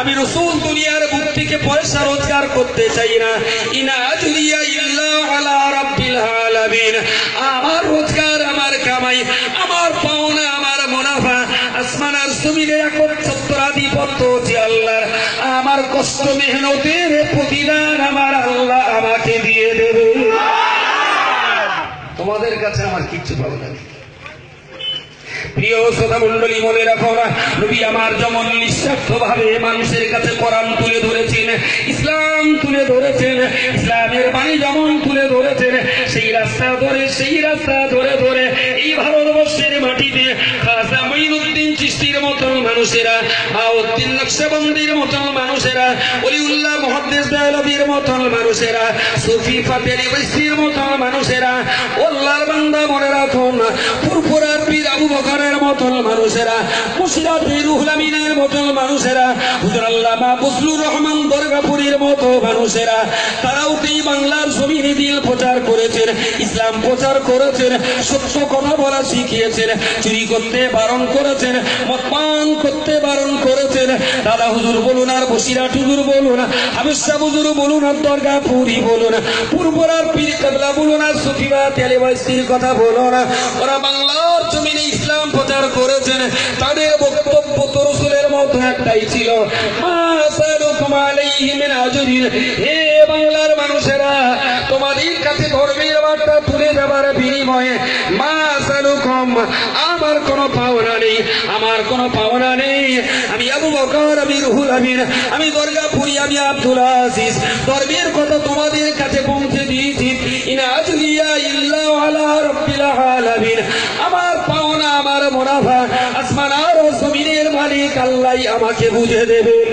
আমি রসুল দুনিয়ার বুক থেকে পয়সা রোজগার করতে চাই না। ইনা আজরিয়া ইল্লা আমার রোজগার, আমার কামাই, আমার পাওনা, আমার মুনাফা, আসমান আর আমার কষ্ট, মেহনতের প্রতিদান আমার আল্লাহ আমাকে দিয়ে দেবে। তোমাদের কাছে আমার কিচ্ছু পাবো না প্রিয় শ্রোতা মন্ডলী মনে রাখো আমার যেমন নিঃস্বার্থভাবে মানুষের কাছে কোরআন তুলে ধরেছেন, ইসলাম তুলে ধরেছেন, ইসলামের বাণী যেমন তুলে ধরেছেন, সেই রাস্তা ধরে, সেই রাস্তা ধরে ধরে এই ভারতবর্ষের মাটিতে খাজা মঈনুদ্দিন চিস্তির মতন মানুষেরা নকশবন্দির মতন মানুষেরা, অলিউল্লাহ মহাদেশ দেয়ালবীর মতন মানুষেরা, সুফি ফাতেরি বৈশির মতন মানুষেরা, ওল্লার বান্দা মনে রাখুন পুরপুরার পীর আবু বকরের মতন মানুষেরা মুশিরাত রুহুল মতন মানুষেরা, হুজুর আল্লামা বজলুর রহমান দরগাপুরীর মতো মানুষেরা, তারাও এই বাংলার জমিনে দিল প্রচার করেছেন, ইসলাম প্রচার করেছেন, সত্য কথা বলা শিখিয়েছেন, চুরি করতে বারণ করেছেন মদপান করতে বারণ করেছেন। দাদা হুজুর বলুন আর বসিরা হুজুর বলুন। হাবিসা হুজুর বলুন আর দরগা পুরী বলুন। পূর্বরা পীর কাবলা বলুন আর সুফিবা তেলে কথা বলুন। ওরা বাংলার জমিনে ইসলাম প্রচার করেছেন। তাদের বক্তব্য মতো একটাই ছিল। হে বাংলার মানুষেরা, তোমাদের কাছে ধর্মের বার্তা তুলে দেওয়ার বিনিময়ে মা সালুকুম, আমার কোনো পাওনা নেই, আমার কোনো পাওনা নেই। আমি আবু বকর, আমি রুহুল আমিন, আমি দরগাপুরি আমি আব্দুল আজিজ। ধর্মের কথা তোমাদের কাছে পৌঁছে দিয়েছি। ইনা আজরিয়া ইল্লা আলা রাব্বিল আলামিন আমার পাওনা আমার মুনাফা আসমান আর জমিনের মালিক আল্লাহ আমাকে বুঝে দেবেন।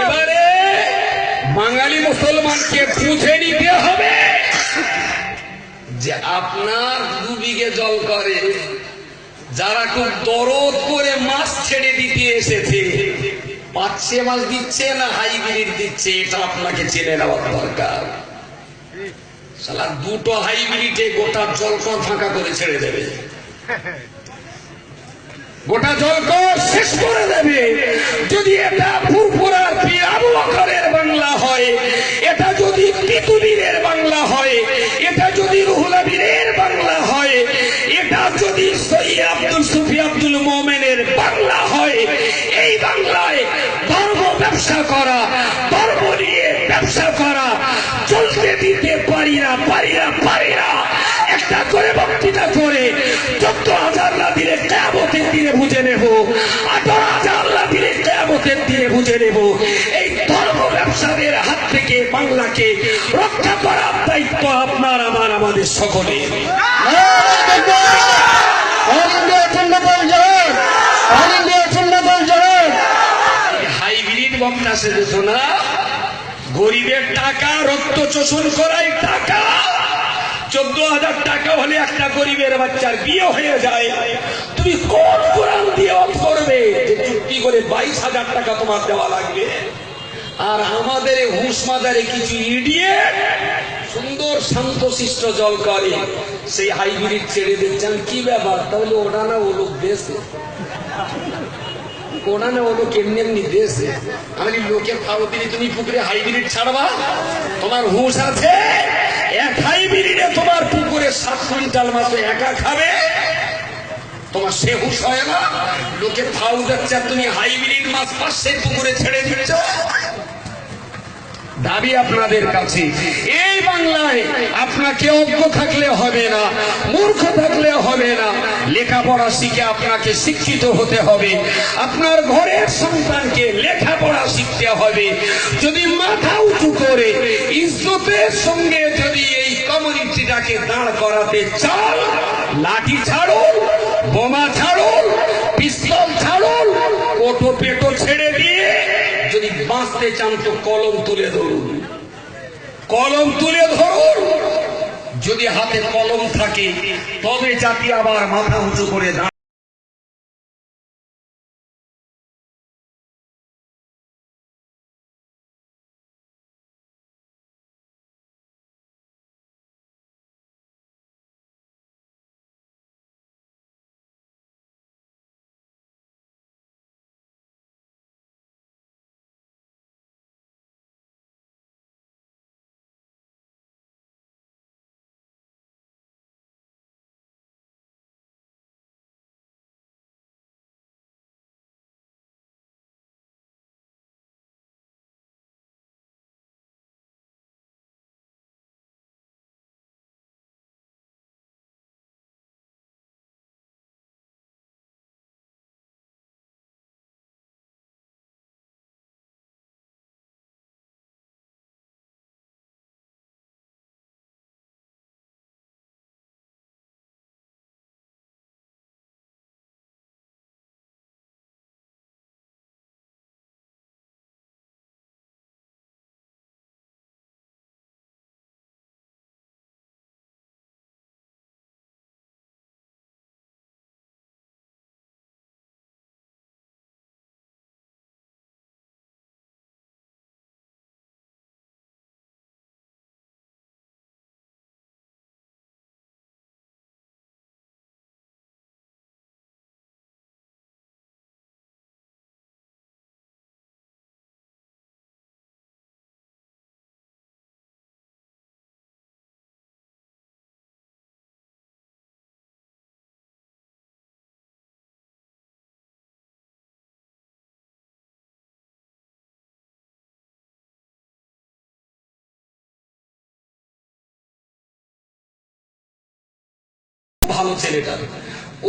এবারে বাঙালি মুসলমানকে বুঝে নিতে হবে যে আপনার দু বিঘে জল করে, যারা খুব দরদ করে মাছ ছেড়ে দিতে এসেছে, পাচ্ছে মাছ দিচ্ছে না হাইব্রিড দিচ্ছে, এটা আপনাকে চেনে নেওয়ার দরকার। দুটো গোটা জলকর ফাঁকা করে ছেড়ে দেবে। গোটা জলকর শেষ করে দেবে। যদি এটা বাংলা হয়, এটা যদি তিতুবীরের বাংলা হয়, এটা যদি রুহুল আমিনের বাংলা হয়, এটা যদি সৈয়দ আব্দুল সুফি আব্দুল মোমেনের বাংলা হয়, এই বাংলায় ধর্ম ব্যবসা করা, ধর্ম নিয়ে ব্যবসা করা। চলতে দিতে পারি না পারি না পারি না। একটা করে বক্তৃতা করে চোদ্দ হাজার না দিলে কেমতের দিনে বুঝে নেব। আঠারো হাজার না দিলে কেমতের দিনে বুঝে নেব। এই ধর্ম ব্যবসাদের হাত থেকে বাংলাকে রক্ষা করার দায়িত্ব আপনার আমার আমাদের সকলের। হাইব্রিড বক্তা সেজেছ না। গরিবের টাকা, রক্ত চোষণ করাই টাকা চোদ্দ হাজার টাকা হলে একটা গরিবের বাচ্চার বিয়ে হয়ে যায়। তুমি কোন কোরআন দিয়ে করবে? যে চুক্তি করে বাইশ হাজার টাকা তোমার দেওয়া লাগবে। আর আমাদের এই হুঁস মাজারে কিছু ইডিয়েট সুন্দর শান্তশিষ্ট জল করে সেই হাইব্রিড ছেড়ে দিচ্ছেন। কি ব্যাপার? তাহলে ওটা না ও লোক দেশে খাও দিলে তুমি পুকুরে ছাড়বা? তোমার হুঁশ আছে? এক হাইব্রিডে তোমার পুকুরে সাত কুইন্টাল মাত্র একা খাবে? তোমার সে হুঁশ হয় না? লোকে ফাউ যাচ্ছে তুমি হাইব্রিড মাছ পাশে পুকুরে ছেড়ে দিচ্ছ। দাবি আপনাদের কাছে। এই বাংলায় আপনাকে অজ্ঞ থাকলে হবে না, মূর্খ থাকলে হবে না। লেখাপড়া শিখে আপনাকে শিক্ষিত হতে হবে। আপনার ঘরের সন্তানকে লেখাপড়া শিখতে হবে। যদি মাথা উঁচু করে ইজ্জতের সঙ্গে যদি এই কমিউনিটিটাকে দাঁড় করাতে চান, লাঠি ছাড়ুন, বোমা ছাড়ুন, পিস্তল ছাড়ুন ওটো পেটো ছেড়ে দিয়ে বাঁচতে চান তো কলম তুলে ধরুন। কলম তুলে ধরুন। যদি হাতে কলম থাকে, তবে জাতি আবার মাথা উঁচু করে ভালো ছেলেটা।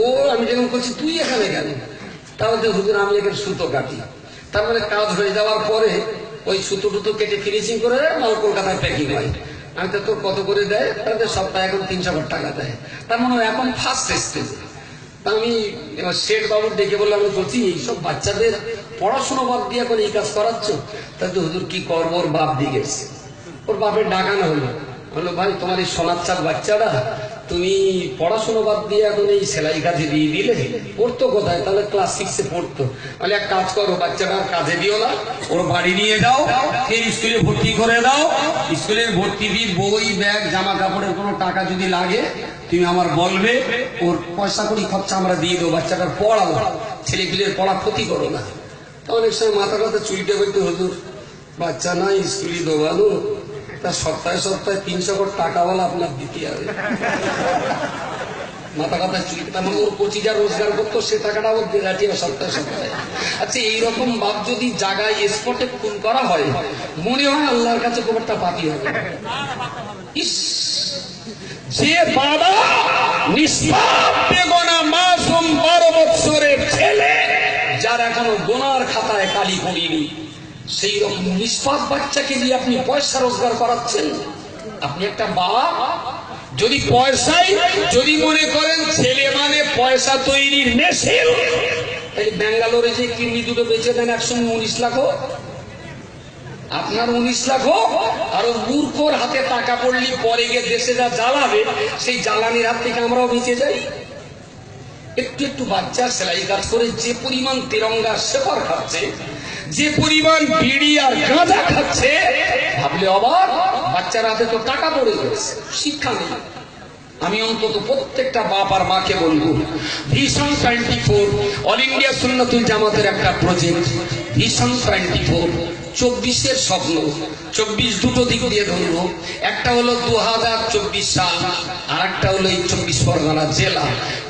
ও আমি যখন করছি, তুই এখানে কেন? তাহলে হুজুর, আমি এখানে সুতো কাটি। তারপরে কাজ হয়ে যাওয়ার পরে ওই সুতো টুতো কেটে ফিনিশিং করে মাল কলকাতায় প্যাকিং হয়। আমি তো তোর কত করে দেয়? তাদের সপ্তাহে এখন তিনশো হাজার টাকা দেয়। তার মানে এখন ফার্স্ট স্টেজে আমি শেখ বাবুর ডেকে বললাম, আমি বলছি এইসব বাচ্চাদের পড়াশোনা বাদ দিয়ে এখন এই কাজ করাচ্ছ? তাই তো হুজুর, কি করব? ওর বাপ দিয়ে গেছে ওর বাপের ডাকানো হলো। বলল, ভাই, তোমার এই সোনার চাঁদ বাচ্চারা তুমি পড়াশোনা বাদ দিয়ে এখন এই সেলাই কাজে দিয়ে দিলে? পড়তো কোথায়? তাহলে ক্লাস সিক্সে পড়তো। তাহলে এক কাজ করো বাচ্চাটা কাজে দিও না। ওর বাড়ি নিয়ে যাও, ফের স্কুলে ভর্তি করে দাও। স্কুলের ভর্তি ফি বই, ব্যাগ জামা কাপড়ের কোনো টাকা যদি লাগে, তুমি আমার বলবে, ওর পয়সা করি খরচা আমরা দিয়ে দেবো, বাচ্চাটার পড়াবো। ছেলে পিলের পড়া ক্ষতি করো না। তা অনেক সময় মাথা কথা চুরিটা করতে হতো বাচ্চা না স্কুলে দোবানো তা সপ্তাহে সপ্তাহে তিনশো কোটি টাকাওয়ালা আপনার দিতে হবে। মাথা কথা চুরি তার মানে ওর কোচি যা রোজগার করতো, সে টাকাটা ওর দেখাটি সপ্তাহে সপ্তাহে। আচ্ছা এইরকম বাপ যদি জায়গায় স্পটে খুন করা হয়, মনে হয় আল্লাহর কাছে খুব একটা পাতি হবে? ইস! যে বাবা নিষ্পাপ, বেগনা, মাসুম, বারো বৎসরের ছেলে, যার এখনও গোনার খাতায় কালি পড়িনি সেই রকম নিষ্পাপ বাচ্চাকে দিয়ে আপনি পয়সা রোজগার করাচ্ছেন আপনি একটা বাবা, যদি পয়সাই, যদি মনে করেন ছেলে মানে পয়সা তৈরির মেশিন ব্যাঙ্গালোরে যে কিডনি দুটো বেঁচে দেন একসঙ্গে উনিশ লাখ হোক। আপনার উনিশ লাখ হোক, আর মূর্খর হাতে টাকা পড়লি, পরে গিয়ে দেশে যা জ্বালাবে, সেই জ্বালানির হাত থেকে আমরাও বেঁচে যাই একটু একটু বাচ্চা সেলাই কাজ করে যে পরিমাণ তিরঙ্গা শেফার খাচ্ছে যে পরিমাণ বিড়ি আর গাঁজা খাচ্ছে, ভাবলে অবাক, বাচ্চার হাতে তো টাকা পড়ে গেছে, শিক্ষা নেই। আমি অন্তত প্রত্যেকটা বাপ আর মাকে বলব vision twenty four all India Sunnatul জামাতের একটা প্রজেক্ট ভিশন টোয়েন্টি ফোর চব্বিশের স্বপ্ন। চব্বিশ দুটো দিক দিয়ে ধরবো। একটা হলো দু হাজার চব্বিশ সাল আর একটা হলো এই চব্বিশ পরগনা জেলা।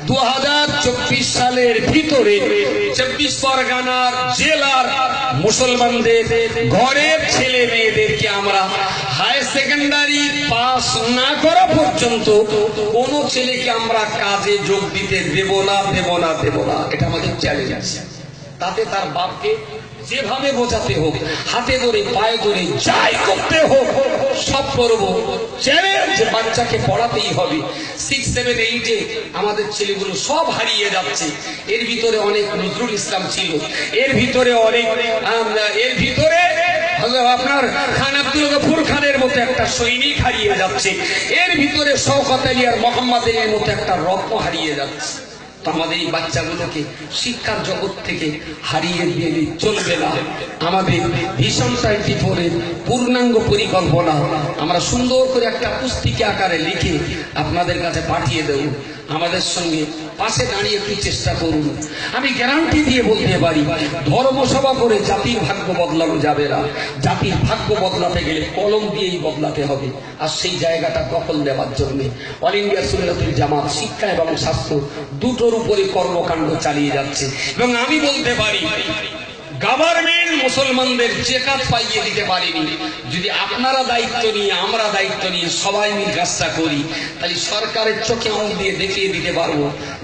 দু হাজার চব্বিশ সালের ভিতরে চব্বিশ পরগনার জেলার মুসলমানদের, ঘরের ছেলে মেয়েদেরকে আমরা হায়ার সেকেন্ডারি পাস না করা পর্যন্ত কোন ছেলেকে আমরা কাজে যোগ দিতে দেব না দেব না দেব না। এটা আমাদের চ্যালেঞ্জ আছে তাতে তার বাপকে যেভাবে বোঝাতে হোক, হাতে ধরে, পায়ে ধরে, যাই করতে হোক, সব করব। চ্যালেঞ্জ বাচ্চাকে পড়াতেই হবে। সিক্স সেভেন এইটে আমাদের ছেলেগুলো সব হারিয়ে যাচ্ছে। এর ভিতরে অনেক নজরুল ইসলাম ছিল। এর ভিতরে অনেক এর ভিতরে আপনার খান আব্দুল গফুর খানের মতো একটা সৈনিক হারিয়ে যাচ্ছে। এর ভিতরে শওকত আলী আর মোহাম্মদ আলীর মতো একটা রত্ন হারিয়ে যাচ্ছে। আমাদের এই বাচ্চাগুলোকে শিক্ষার জগৎ থেকে হারিয়ে দিয়ে চলবে না। আমাদের ভীষণ টোয়েন্টি ফোরের পূর্ণাঙ্গ পরিকল্পনা আমরা সুন্দর করে একটা পুস্তিকা আকারে লিখে আপনাদের কাছে পাঠিয়ে দেব। আমাদের সঙ্গে পাশে দাঁড়িয়ে একটু চেষ্টা করুন। আমি গ্যারান্টি দিয়ে বলতে পারি ধর্মসভা করে জাতির ভাগ্য বদলানো যাবে না। জাতির ভাগ্য বদলাতে গেলে কলম দিয়েই বদলাতে হবে। আর সেই জায়গাটা দখল দেওয়ার জন্য অল ইন্ডিয়া সুন্নাতুল জামাত শিক্ষা এবং স্বাস্থ্য দুটোর উপরে কর্মকাণ্ড চালিয়ে যাচ্ছে। এবং আমি বলতে পারি গভর্নমেন্ট মুসলমানদের যে কাজ পাইয়ে দিতে পারেনি। যদি আপনারা দায়িত্ব নিয়ে, আমরা দায়িত্ব নিয়ে সবাই মিল কাজটা করি, তাহলে সরকারের চোখে আঙুল দিয়ে দেখিয়ে দিতে পারব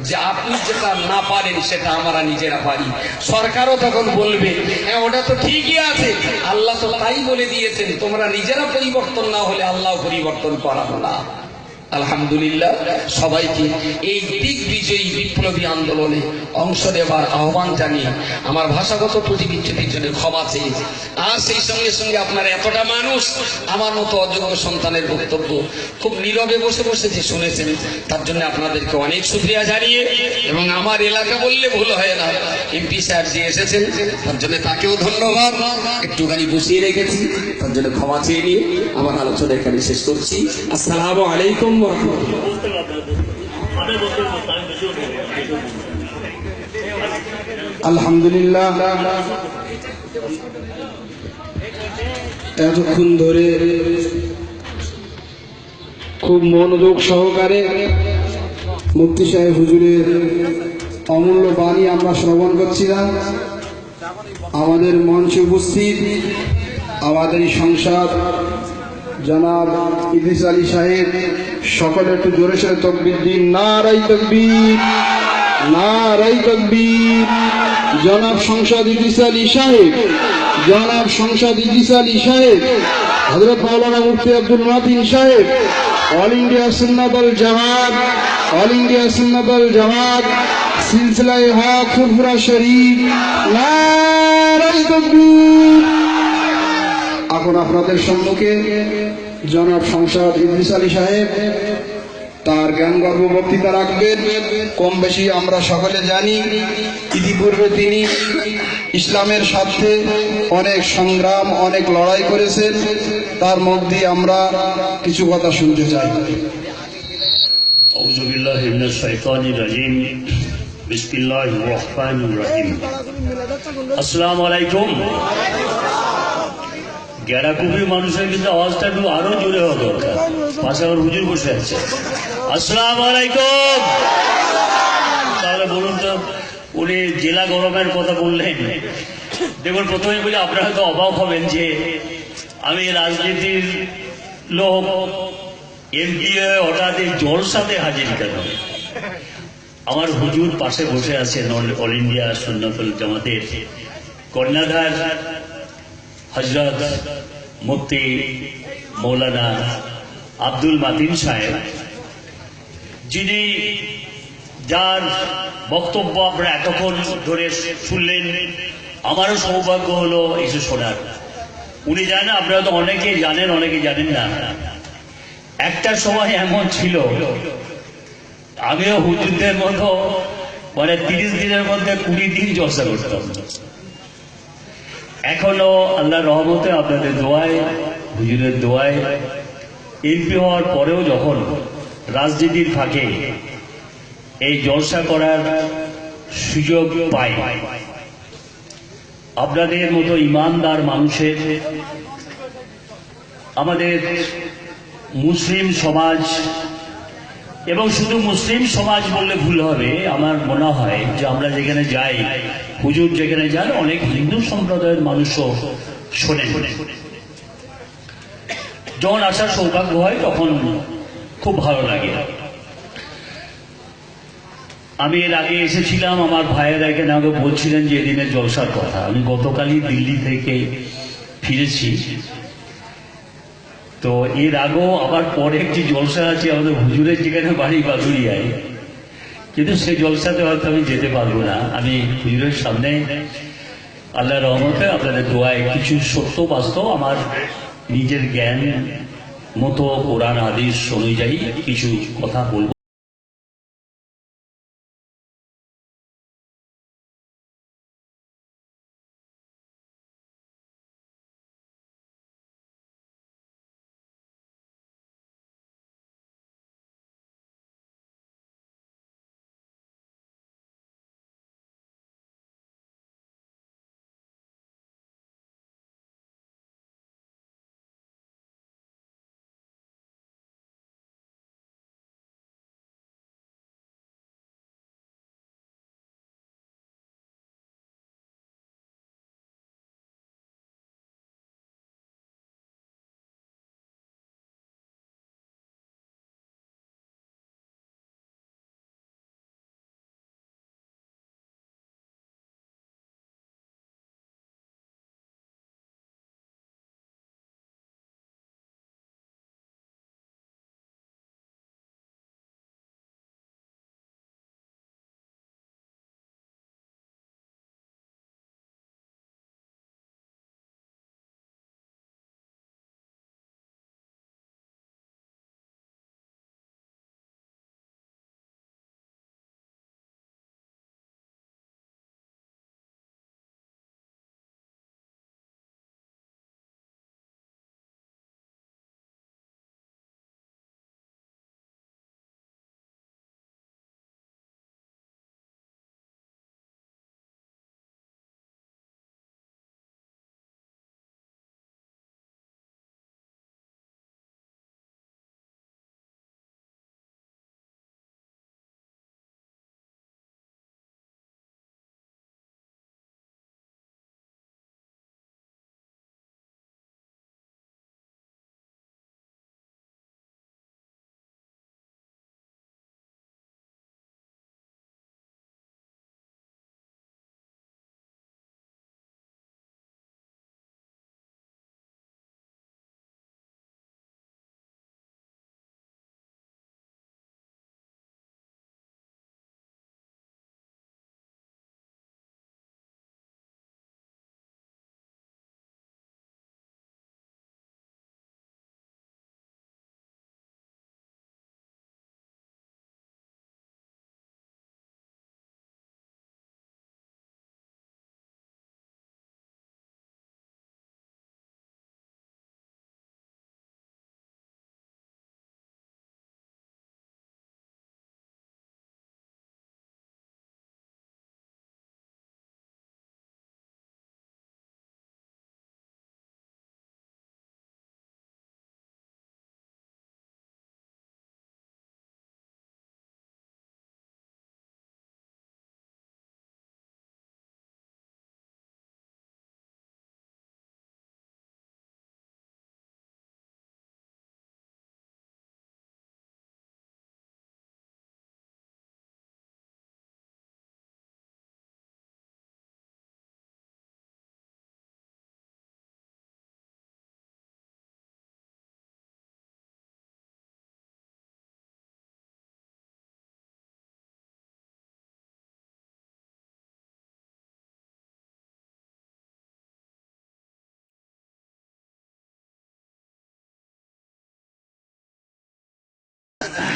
যে আপনি যেটা না পারেন, সেটা আমরা নিজেরা পারি। সরকারও তখন বলবে হ্যাঁ ওটা তো ঠিকই আছে। আল্লাহ তো তাই বলে দিয়েছেন, তোমরা নিজেরা পরিবর্তন না হলে আল্লাহ পরিবর্তন করাবো না। আলহামদুলিল্লাহ, সবাইকে এই দিক বিজয়ী বিপ্লবী আন্দোলনে অংশ নেবার আহ্বান জানিয়ে আমার ভাষাগত প্রতিবিচ্ছুতির জন্য ক্ষমা চেয়ে আর সেই সঙ্গে সঙ্গে আপনার এতটা মানুষ, আমার মতো অযোগ্য সন্তানের বক্তব্য খুব নীরবে বসে বসে যে শুনেছেন, তার জন্য আপনাদেরকে অনেক শুক্রিয়া জানিয়ে এবং আমার এলাকা বললে ভুল হয় না, এমপি সাহেব যে এসেছেন, তার জন্য তাকেও ধন্যবাদ। একটুখানি বসিয়ে রেখেছি, তার জন্য ক্ষমা চেয়ে নিয়ে আমার আলোচনা এখানে শেষ করছি। আসসালামু আলাইকুম। আলহামদুলিল্লাহ। এতক্ষণ ধরে খুব মনোযোগ সহকারে মুক্তি সাহেব হুজুরের অমূল্য বাণী আমরা শ্রবণ করছিলাম আমাদের মঞ্চে উপস্থিত আমাদের সংসদ জনাব ইদ্রিস আলী সাহেব সকলে একটু জোরে সরে তকবির দিন। নারাই তকবির নারাই তকবির। জনাব সংসদ ইদিস আলী সাহেব, জনাব সংসদ ইদিস আলী সাহেব হজরত মৌলানা মুফতি আব্দুল মাতিন সাহেব, All India Sunnatul Jamaat, All India Sunnatul Jamaat, সিলসিলায় হক, ফুরফুরা শরীফ, নারাই তকবীর। এখন আপনাদের সম্মুখে জনাব সংসদ ইদ্রিস আলী সাহেব তার জ্ঞান গর্ব বক্তৃতা রাখবেন কম বেশি আমরা সকলে জানি ইতিপূর্বে তিনি ইসলামের স্বার্থে অনেক সংগ্রাম অনেক লড়াই করেছেন তার মধ্যে আমরা কিছু কথা শুনতে চাই أعوذ بالله من الشيطان الرجيم بسم الله الرحمن الرحيم السلام عليكم গ্যারাকুপি মানুষের কিন্তু আওয়াজটা একটু আরও জোরে হওয়া দরকার পাশে আমার হুজুর বসে আছে। আসসালাম আলাইকুম। তাহলে বলুন তো, উনি জেলা গরমের কথা বললেন। দেখুন প্রথমে বলি, আপনারা হয়তো অবাক হবেন যে আমি রাজনীতির লোক এমপি হঠাৎ এই জলসাতে হাজির কেন? আমার হুজুর পাশে বসে অল- অল ইন্ডিয়া সুন্নতুল জামাতের কন্যাধার হজরত মুফতি মৌলানা আব্দুল মাতিন সাহেব, যিনি যার বক্তব্য আপনারা এতক্ষণ ধরে শুনলেন, আমারও সৌভাগ্য হলো এসে শোনার। উনি জানেন, আপনারা তো অনেকেই জানেন, অনেকে জানেন না। একটা সময় এমন ছিল, আমিও হুজুরদের মতো মানে তিরিশ দিনের মধ্যে কুড়ি দিন জলসা করতাম। এখনও আল্লাহ রহমতে আপনাদের দোয়ায়, হুজুরের দোয়ায় এমপি হওয়ার পরেও যখন রাজনীতির ফাঁকে এই জলসা করার সুযোগ পাই, আপনাদের মতো ইমানদার মানুষের, আমাদের মুসলিম সমাজ এবং শুধু মুসলিম সমাজ বললে ভুল হবে, আমার মনে হয় যে আমরা যেখানে যাই, হুজুর যেখানে যান, অনেক হিন্দু সম্প্রদায়ের মানুষও শোনেন। যখন আসার সৌভাগ্য হয়, তখন খুব ভালো লাগে। আমি এর আগে এসেছিলাম, আমার ভাইয়েরা এখানে আমাকে বলছিলেন যে এদিনের জলসার কথা। আমি গতকালই দিল্লি থেকে ফিরেছি। তো এর আগেও আবার পরে একটি জলসা আছে আমাদের হুজুরের, যেখানে বাড়ি বাদুরিয়ায় কিন্তু সেই জলসাতে হয়তো আমি যেতে পারব না। আমি হুজুরের সামনে আল্লাহ রহমতে আপনাদের দোয়ায় কিছু সত্য বাস্তব আমার নিজের জ্ঞান মতো কোরআন আদেশ অনুযায়ী কিছু কথা বলব।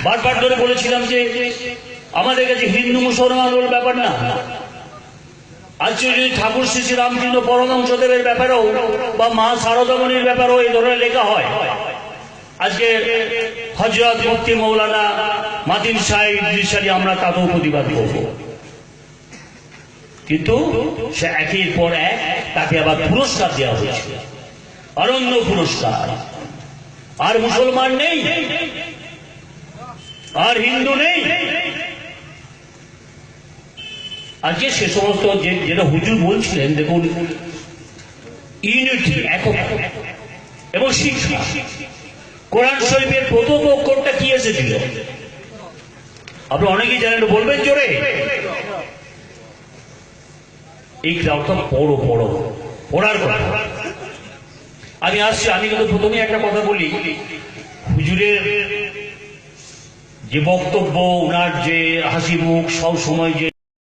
বারবার ধরে বলেছিলাম যে আমাদের কাছে হিন্দু মুসলমান ওর ব্যাপার না। যদি ঠাকুর শ্রী শ্রী রামকৃষ্ণ পরমহংসদেবের ব্যাপারেও বা মা শারদামণির ব্যাপারেও এই ধরনের লেখা হয়, আজকে হজরত মুফতি মৌলানা মাতিন সাহেব আমরা তাতেও প্রতিবাদ করব? কিন্তু সে একের পর এক তাকে আবার পুরস্কার দেওয়া হয়েছে। অরণ্য পুরস্কার। আর মুসলমান নেই। আর হিন্দু নেই। আজকে সে সমস্ত যেটা হুজুর বলছিলেন, দেখুন, ইউনিটি এবং শিক্ষা। কোরআন শরীফের প্রথম অক্ষরটা কি এসেছিল আপনি অনেকেই জানেন বলবেন জোরে? এই ক্লাবটা বড় বড় পড়ার কথা। আমি আসছি, আমি কিন্তু প্রথমে একটা কথা বলি। হুজুরের যে বক্তব্য ওনার যে হাসি মুখ সব সময় যে